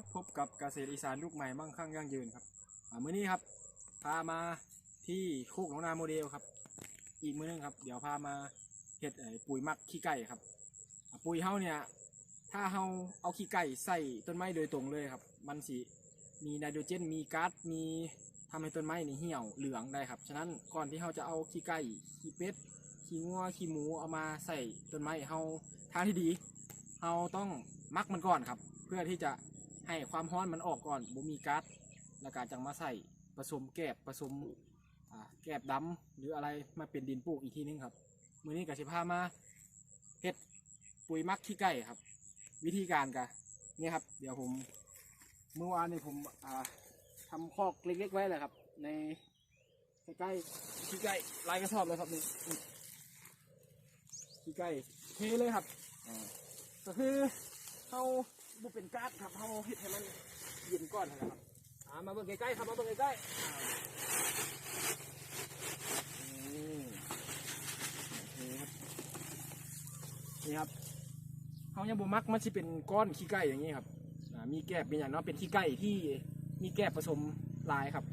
บพบกับเกษตรอีสานยุคใหม่มั่งคั่งยั่งยืนครับอ่ามื้อนี้ครับ พามาที่โคกหนองนาโมเดลครับ อีกมื้อนึงครับ เดี๋ยวพามาเฮ็ดปุ๋ยมักขี้ไก่ครับ ปุ๋ยเฮาเนี่ย ถ้าเฮาเอาขี้ไก่ใส่ต้นไม้โดยตรงเลยครับ มันสิมีไนโตรเจนมีก๊าซมีทำให้ต้นไม้นี่เหี่ยวเหลืองได้ครับ ฉะนั้นก่อนที่เฮาจะเอาขี้ไก่ขี้เป็ดขี้งัวขี้หมูเอามาใส่ต้นไม้เฮาทางที่ดีเราต้องมักมันก่อนครับ เพื่อที่จะ ให้ความร้อนมันออกก่อนบ่มีก๊าซแล้วก็จังมาใส่ผสมแกบผสมแกบดำหรืออะไรมาเป็นดินปลูกอีกทีนึงครับมือนี้ก็สิพามาเฮ็ดปุ๋ยมักขี้ไก่ครับ วิธีการก็นี่ครับ เดี๋ยวผมเมื่อวานนี้ผมอ่าทำคอกเล็กๆไว้เลยครับ ในใกล้ๆขี้ไก่ลายกระสอบเลยครับนี่นี่ขี้ไก่เทเลยครับอ่าก็คือเขา บุเป็นการ์ดครับเขาเห็ดให้มันเย็นก่อนนะครับอ่ามาเบิ่งใกล้ๆครับมาเบิ่งใกล้ๆอ่านี่โอเคครับนี่ครับเขายังบุมักมันจะเป็นก้อนขี้ไก่อย่างนี้ครับอ่ามีแกบมีอย่างเนาะเป็นขี้ไก่ที่มีแกบผสมลายครับ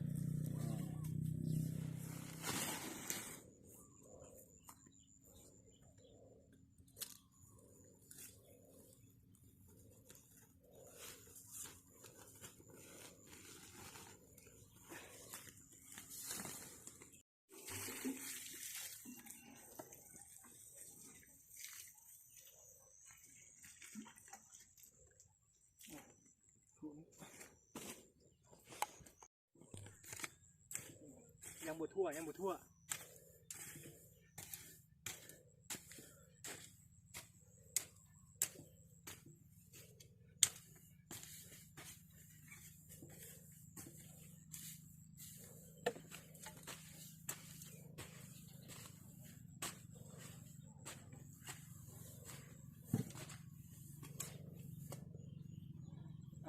ยังบดทั่วยังบดทั่ว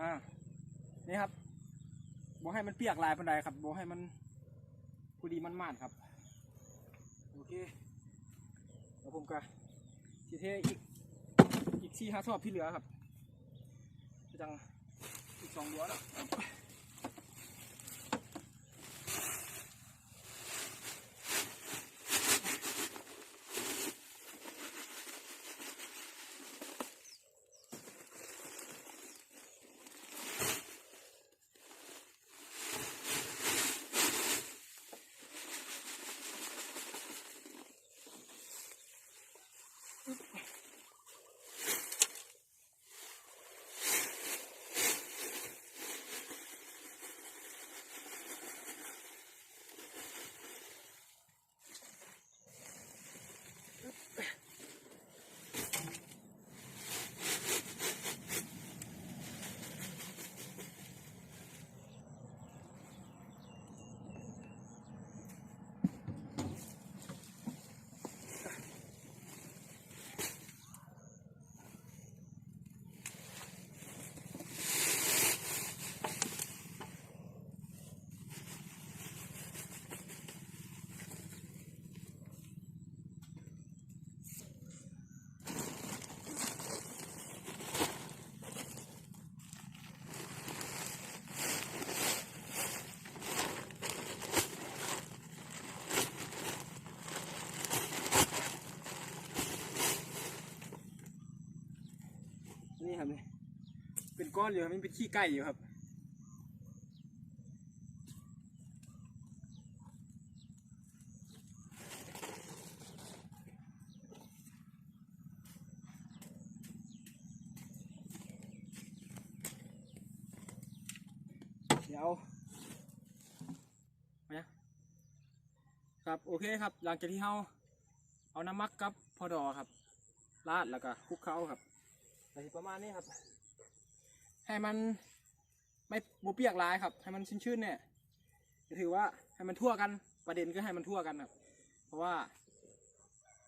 อ่านี่ครับบ่ให้มันเปียกลายปันใดครับบ่ให้มัน พอดีมันมานครับ โอเคแล้วผมก็ทีเทอีกอีกสี่ห้าชอบที่เหลือครับจะจังอีกสองดัวแล้ว ก้อนอยู่มันเป็นขี้ไก่อยู่ครับเดี๋ยวนี่ยครับโอเคครับ หลังจากที่เฮาเอาน้ำมักกับพอดอครับราดแล้วก็คลุกเคล้าครับประมาณนี้ครับ ให้มันไม่บเปียกหลายครับ ให้มันชื้นๆเนี่ยถือว่าให้มันทั่วกันประเด็นก็ให้มันทั่วกันครับ เพราะว่า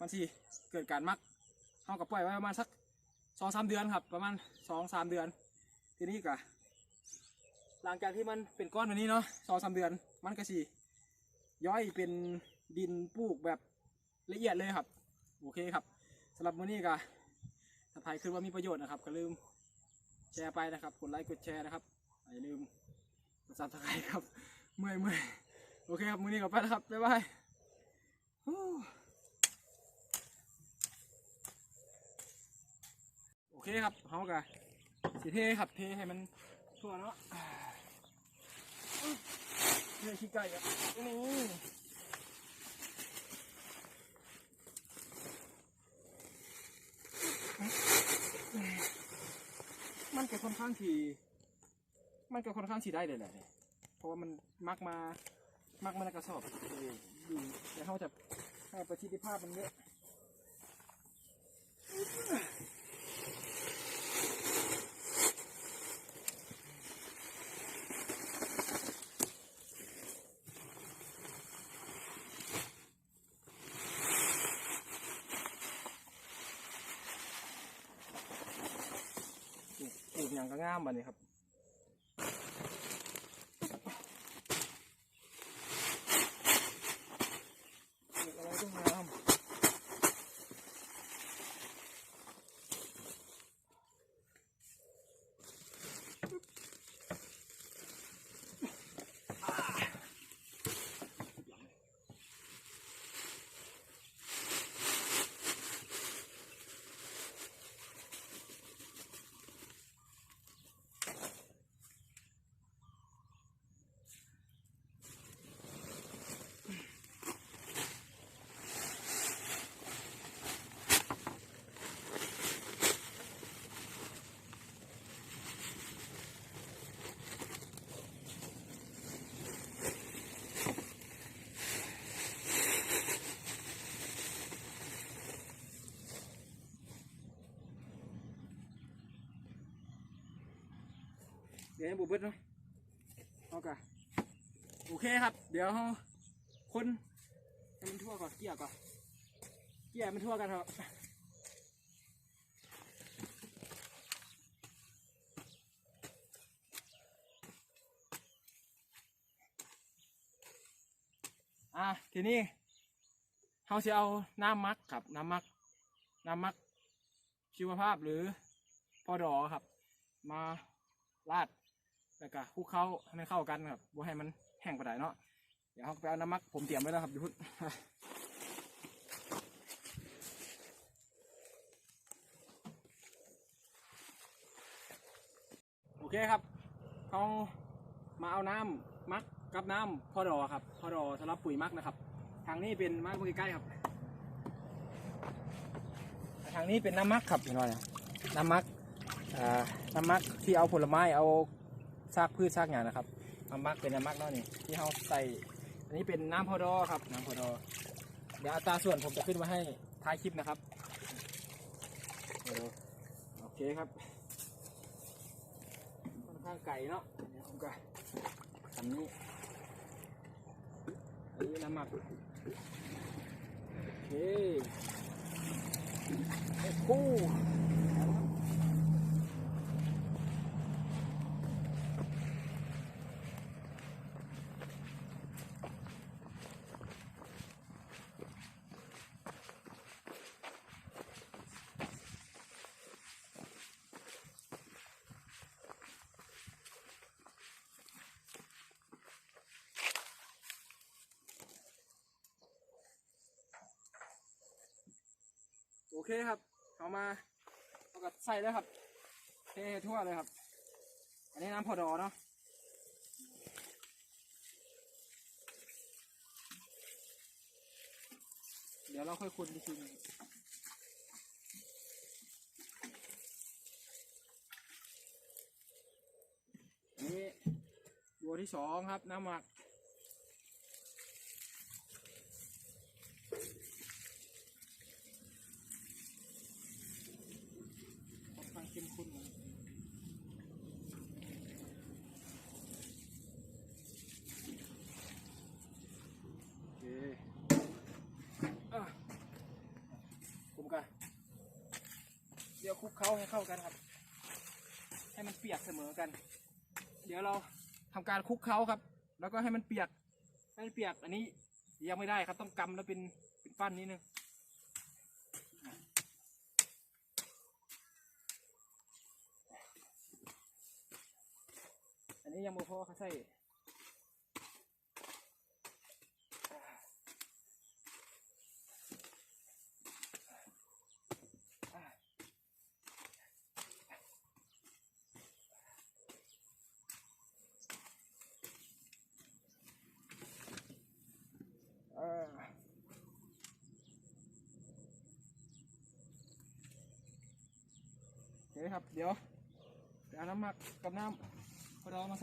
มันสิเกิดการมักเฮากับปล่อยไว้ประมาณสักสองสามเดือนครับ ประมาณสองสามเดือน ทีนี้ก็หลังจากที่มันเป็นก้อนแบบนี้เนาะสองสามเดือน มันก็สิย่อยเป็นดินปลูกแบบละเอียดเลยครับ โอเคครับสำหรับมื้อนี้ก็ถ้าใครคิดว่ามีประโยชน์นะครับก็ลืม แชร์ไปนะครับ กดไลค์กดแชร์นะครับอย่าลืมกดซับสไครต์ครับ เมื่อยเมื่อยโอเคครับ มือนี้ก็ไปแล้วครับ บ๊ายบายโอเคครับเขากะสิเทครับเทให้มันทั่วเนาะอ่าเทขี้ไก่ครับนี่ มันก็ค่อนข้างที่มันก็ค่อนข้างที่ได้เลยแหละเนี่ยเพราะว่ามันมักมา มักมันกระสอบอยู่แต่เขาจะให้ประสิทธิภาพมันเยอะ ปลูกปลูกอย่างก็งามบันนี้ครับ ดี๋ยวให้บุบเบิดเนาะเอากะโอเคครับ เดี๋ยวเราคนให้มันทั่วก่อนเกี่ยก่อนเกี่ยมันทั่วกันครับอะทีนี้เขาจะเอาน้ำมักครับน้ำมัก น้ำมักชีวภาพหรือพอดอครับ มาราด แล้วก็คลุกเข้าให้มันเข้ากันครับบ่ให้มันแห้งไปไหนใดเนาะเดี๋ยวเขาไปเอาน้ำมักผมเตรียมไว้แล้วครับอยู่พุ่นโอเคครับเขามาเอาน้ำมักกับน้ำพอดอครับพอดอสำหรับปุ๋ยมักนะครับ ทางนี้เป็นมักใกล้ๆครับ ทางนี้เป็นน้ำมักครับเห็นไหมเนี่ยน้ำมักน้ำมักที่เอาผลไม้เอา ซากพืชซากอย่างนะครับน้ำมักเป็นน้ำมักเนาะนี่ที่เขาใส่ อันนี้เป็นน้ำพอดอครับน้ำพอดอเดี๋ยวอัตราส่วนผมจะขึ้นมาให้ท้ายคลิปนะครับโอเคครับค่อนข้างไก่เนาะเดี๋ยวผมก็ทำนี้อันนี้น้ำหมักโอเคโโอเคครับ เอามาเอากับใส่เลยครับเททั่วเลยครับ อันนี้น้ำพอดอเนาะเดี๋ยวเราค่อยคนอีกทีนึงนนี้ตัวที่สองครับ น้ำหมัก ค่อนข้าง เข้มข้นนะโอเคอะผมกันเดี๋ยวคลุกเคล้าให้เข้ากันครับ ให้มันเปียกเสมอกัน เดี๋ยวเราทำการคลุกเคล้าครับ แล้วก็ให้มันเปียกให้มันเปียกอันนี้ยังไม่ได้ครับต้องกำแล้วเป็นเป็นปั้นนิดนึง นี้ยังบ่พอเขาใส่เอ่อโอเคครับเดี๋ยวเดี๋ยวเอาน้ำหมักกับน้ำ พอเรามา